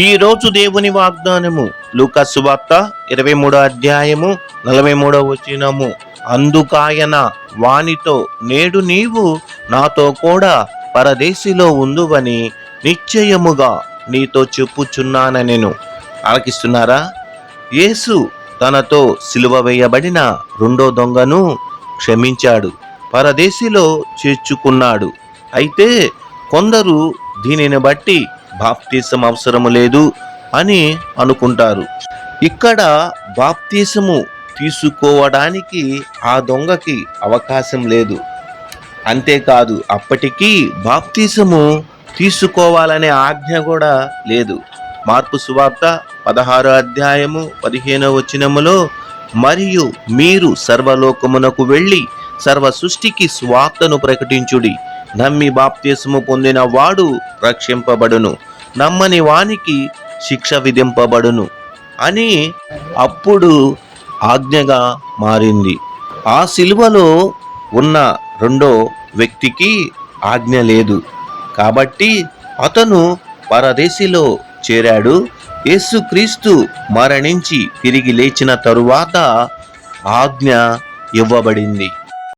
ఈ రోజు దేవుని వాగ్దానము లూకాసు వార్త ఇరవై మూడో అధ్యాయము నలభై మూడో వచనము. అందుకాయన వానితో నేడు నీవు నాతో కూడా పరదేశిలో ఉందువని నిశ్చయముగా నీతో చెప్పుచున్నానెను ఆలకిస్తున్నారా? యేసు తనతో సిలువ వేయబడిన రెండో దొంగను క్షమించాడు పరదేశిలో చేర్చుకున్నాడు. అయితే కొందరు దీనిని బట్టి బాప్తీసం అవసరము లేదు అని అనుకుంటారు. ఇక్కడ బాప్తీసము తీసుకోవడానికి ఆ దొంగకి అవకాశం లేదు. అంతేకాదు అప్పటికీ బాప్తీసము తీసుకోవాలనే ఆజ్ఞ కూడా లేదు. మార్పు సువార్త పదహారు అధ్యాయము పదిహేనో వచనములో మరియు మీరు సర్వలోకమునకు వెళ్ళి సర్వ సృష్టికి స్వార్తను ప్రకటించుడి. నమ్మి బాప్తీసము పొందిన వాడు రక్షింపబడును. నమ్మని వానికి శిక్ష విధింపబడును. అని అప్పుడు ఆజ్ఞగా మారింది. ఆ సిలువలో ఉన్న రెండో వ్యక్తికి ఆజ్ఞ లేదు. కాబట్టి అతను పరదేశిలో చేరాడు. యేసుక్రీస్తు మరణించి తిరిగి లేచిన తరువాత ఆజ్ఞ ఇవ్వబడింది.